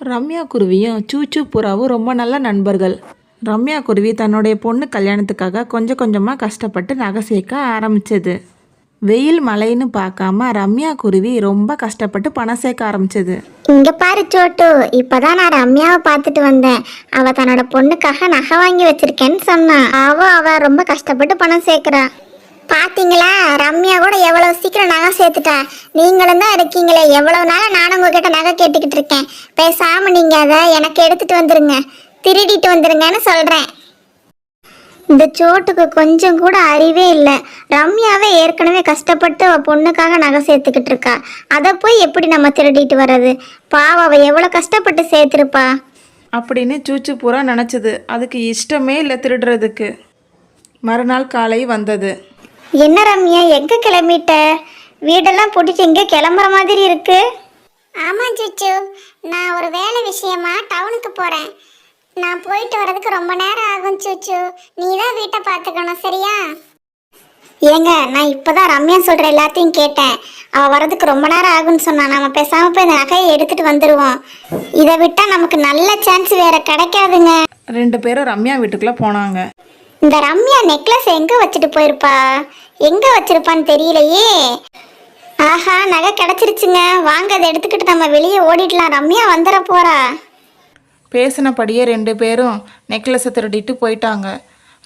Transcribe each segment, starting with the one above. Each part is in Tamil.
ரம்யா குருவியும் சூச்சு புறாவும் ரொம்ப நல்ல நண்பர்கள். ரம்யா குருவி தன்னுடைய பொண்ணு கல்யாணத்துக்காக கொஞ்சம் கொஞ்சமாக கஷ்டப்பட்டு நகை சேர்க்க ஆரம்பிச்சது. வெயில் மழைன்னு பார்க்காம ரம்யா குருவி ரொம்ப கஷ்டப்பட்டு பணம் சேர்க்க ஆரம்பிச்சது. இங்க பாரு சோட்டு இப்பதான் நான் ரம்யாவை பார்த்துட்டு வந்தேன். அவ தன்னோட பொண்ணுக்காக நகை வாங்கி வச்சிருக்கேன்னு சொன்னான் அவ அவ ரொம்ப கஷ்டப்பட்டு பணம் சேர்க்கிறா. பார்த்தீங்களா ரம்யா கூட எவ்வளோ சீக்கிரம் நகை சேர்த்துட்டேன் நீங்களும் தான் இருக்கீங்களே. எவ்வளோ நாளாக நானும் உங்ககிட்ட நகை கேட்டுக்கிட்டு இருக்கேன். பேசாமல் நீங்க அதை எனக்கு எடுத்துட்டு வந்துருங்க. திருடிட்டு வந்துருங்கன்னு சொல்கிறேன் இந்த சோட்டுக்கு கொஞ்சம் கூட அறிவே இல்லை. ரம்யாவே ஏற்கனவே கஷ்டப்பட்டு அவள் பொண்ணுக்காக நகை சேர்த்துக்கிட்டு இருக்கா. அதை போய் எப்படி நம்ம திருடிட்டு வர்றது? பாவ அவள் எவ்வளோ கஷ்டப்பட்டு சேர்த்துருப்பா. அப்படின்னு சூச்சு பூரா நினச்சது. அதுக்கு இஷ்டமே இல்லை திருடுறதுக்கு. மறுநாள் காலை வந்தது. என்ன ரம்யா எங்க கிளம்பிட்ட? வீடெல்லாம் பூட்டிட்டு எங்க கிளம்புற மாதிரி இருக்கு. ஆமா சுச்சு நான் ஒரு வேலை விஷயமா டவுனுக்கு போறேன். நான் போயிட்டு வரதுக்கு ரொம்ப நேரம் ஆகும் சுச்சு நீ தான் வீட்டை பார்த்துக்கணும் சரியா? ஏங்க நான் இப்போதான் ரம்யா சொல்ற எல்லாத்தையும் கேட்டேன். அவ வரதுக்கு ரொம்ப நேரம் ஆகும்னு சொன்னா நம்ம பேசாம போய் இந்த நகையை எடுத்துட்டு வந்துடுவோம் இதை விட்டா நமக்கு நல்ல சான்ஸ் வேற கிடைக்காதுங்க. ரெண்டு பேரும் ரம்யா வீட்டுக்குள்ளே போனாங்க. இந்த ரம்யா நெக்லஸ் எங்க வச்சுட்டு போயிருப்பா? எங்க வச்சிருப்பான்னு தெரியலையே. ஆஹா நகை கிடைச்சிருச்சுங்க. வாங்க அதை எடுத்துக்கிட்டு நம்ம வெளியே ஓடிடலாம். ரம்யா வந்துட போறா. பேசினபடியே ரெண்டு பேரும் நெக்லஸை திருடிட்டு போயிட்டாங்க.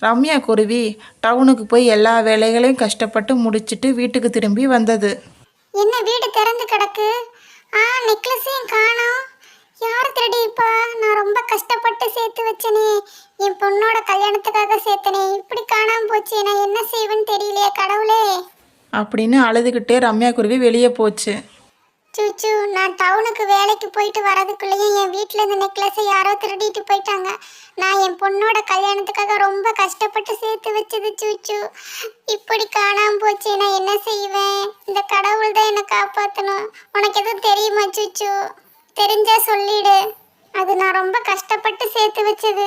ரம்யா குருவி டவுனுக்கு போய் எல்லா வேலைகளையும் கஷ்டப்பட்டு முடிச்சிட்டு வீட்டுக்கு திரும்பி வந்தது. என்ன வீடு திறந்து கிடக்கு? ஆ நெக்லஸையும் காணோம். யார் திருடிப்பா நான் ரொம்ப கஷ்டப்பட்டு சேர்த்து வச்சனே. என் பொண்ணோட கல்யாணத்துக்காக சேர்த்தனே இப்படி காணாம போச்சு. நான் என்ன செய்வேன்னு தெரியலையே கடவுளே. அப்படின்னு அழுதுகிட்டே ரம்யா குருவி வெளியே போச்சு. சூச்சு நான் டவுனுக்கு வேலைக்கு போயிட்டு வரதுக்குள்ளேயும் என் வீட்டில் இந்த நெக்லஸை யாரோ திருடிட்டு போயிட்டாங்க. நான் என் பொண்ணோட கல்யாணத்துக்காக ரொம்ப கஷ்டப்பட்டு சேர்த்து வச்சது சூச்சு. இப்படி காணாம போச்சு. நான் என்ன செய்வேன்? இந்த கடவுள் தான் என்னை காப்பாற்றணும் உனக்கு எதுவும் தெரியுமா சூச்சு? தெரிஞ்சா சொல்லிடு. அது நான் ரொம்ப கஷ்டப்பட்டு சேர்த்து வச்சது.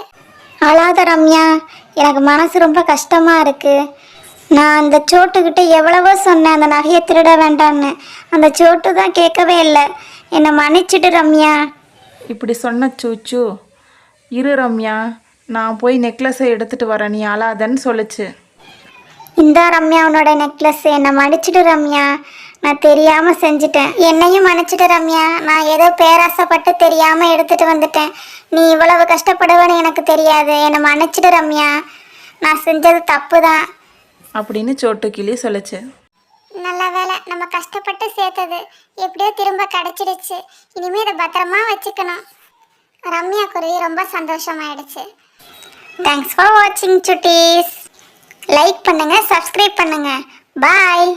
அழாத ரம்யா எனக்கு மனசு ரொம்ப கஷ்டமா இருக்கு. நான் அந்த சோட்டுக்கிட்ட எவ்வளவோ சொன்னேன் அந்த நகையை திருட வேண்டான்னு அந்த சோட்டு தான் கேட்கவே இல்லை. என்னை மன்னிச்சிடு ரம்யா. இப்படி சொன்ன சூச்சு இரு ரம்யா நான் போய் நெக்லஸை எடுத்துட்டு வரேன் நீ அழாதன்னு சொல்லுச்சு. இந்தா ரம்யா உன்னோட நெக்லஸ். என்னை மன்னிச்சிடு ரம்யா. நான் தெரியாமல் செஞ்சுட்டேன். என்னையும் மன்னிச்சிடு ரம்யா. நான் ஏதோ பேராசைப்பட்டு தெரியாமல் எடுத்துட்டு வந்துட்டேன். நீ இவ்வளவு கஷ்டப்படுவேன்னு எனக்கு தெரியாது. என்னை மன்னிச்சிடு ரம்யா. நான் செஞ்சது தப்பு தான் அப்படின்னு சோட்டு கிளி சொல்லுச்சு. நல்ல வேலை நம்ம கஷ்டப்பட்டு சேர்த்தது எப்படியோ திரும்ப கிடைச்சிடுச்சு. இனிமே இதை பத்திரமா வச்சுக்கணும். ரம்யா குருவி ரொம்ப சந்தோஷமாயிடுச்சு. தேங்க்ஸ் ஃபார் வாட்சிங் சுட்டீஸ். லைக் பண்ணுங்க சப்ஸ்கிரைப் பண்ணுங்க. பாய்